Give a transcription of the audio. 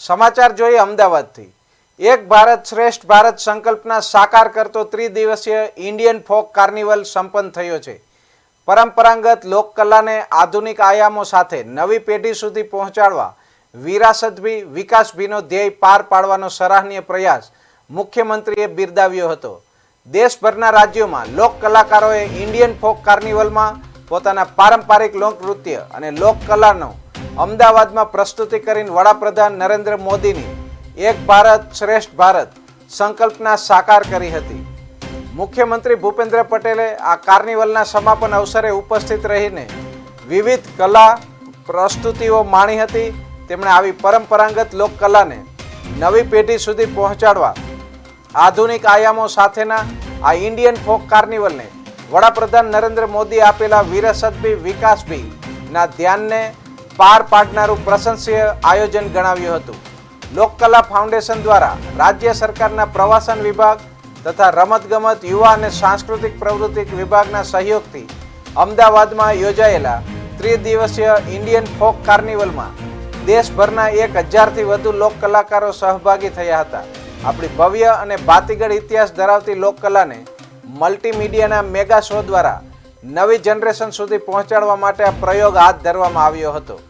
સમાચાર જોઈએ અમદાવાદથી. એક ભારત શ્રેષ્ઠ ભારત સંકલ્પના સાકાર કરતો ત્રિદિવસીય ઇન્ડિયન ફોક કાર્નિવલ સંપન્ન થયો છે. પરંપરાગત લોકકલાને આધુનિક આયામો સાથે નવી પેઢી સુધી પહોંચાડવા વિરાસતભી વિકાસભીનો ધ્યેય પાર પાડવાનો સરાહનીય પ્રયાસ મુખ્યમંત્રીએ બિરદાવ્યો હતો. દેશભરના રાજ્યોમાં લોક કલાકારોએ ઇન્ડિયન ફોક કાર્નિવલમાં પોતાના પારંપરિક લોકનૃત્ય અને લોકકલાનો અમદાવાદમાં પ્રસ્તુતિ કરીને વડાપ્રધાન નરેન્દ્ર મોદીની એક ભારત શ્રેષ્ઠ ભારત સંકલ્પના સાકાર કરી હતી. મુખ્યમંત્રી ભૂપેન્દ્ર પટેલે આ કાર્નિવલના સમાપન અવસરે ઉપસ્થિત રહીને વિવિધ કલા પ્રસ્તુતિઓ માણી હતી. તેમણે આવી પરંપરાગત લોકકલાને નવી પેઢી સુધી પહોંચાડવા, આધુનિક આયામો સાથેના આ ઇન્ડિયન ફોક કાર્નિવલને વડાપ્રધાન નરેન્દ્ર મોદી આપેલા વિરસતભી વિકાસભી ના ધ્યાનને પાર પાડનારું પ્રશંસીય આયોજન ગણાવ્યું હતું. લોકકલા ફાઉન્ડેશન દ્વારા રાજ્ય સરકારના પ્રવાસન વિભાગ તથા રમતગમત, યુવા અને સાંસ્કૃતિક પ્રવૃત્તિ વિભાગના સહયોગથી અમદાવાદમાં યોજાયેલા ત્રિદિવસીય ઇન્ડિયન ફોક કાર્નિવલમાં દેશભરના એક હજારથી વધુ લોક કલાકારો સહભાગી થયા હતા. આપણી ભવ્ય અને ભાતીગળ ઇતિહાસ ધરાવતી લોકકલાને મલ્ટીમીડિયાના મેગા શો દ્વારા નવી જનરેશન સુધી પહોંચાડવા માટે આ પ્રયોગ હાથ ધરવામાં આવ્યો હતો.